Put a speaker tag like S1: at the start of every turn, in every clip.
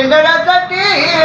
S1: ನಿಂದಳ ಕಟೀಳ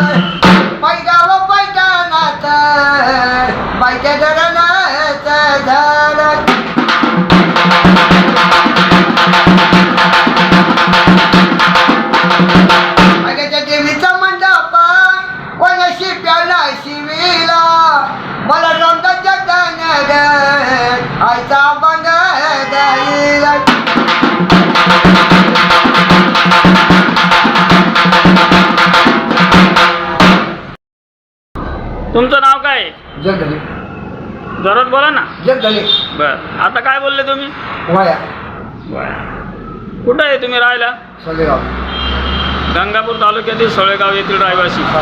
S1: पाण्यात बाई गाव पैठणात बाईच्या धरणात झालं बाईच्या देवीचा मंडप कोण शिप्याला शिवीला मला रंग जगन आईचा बंग गाईला
S2: तुमचं नाव काय? आहे?
S1: जग झाले
S2: जोरात बोला ना.
S1: जग झाले
S2: बर. आता काय बोलले तुम्ही?
S1: वाया.
S2: कुठं आहे तुम्ही राहायला? गंगापूर तालुक्यातील सोळेगाव येथील रहिवासी.
S1: हा.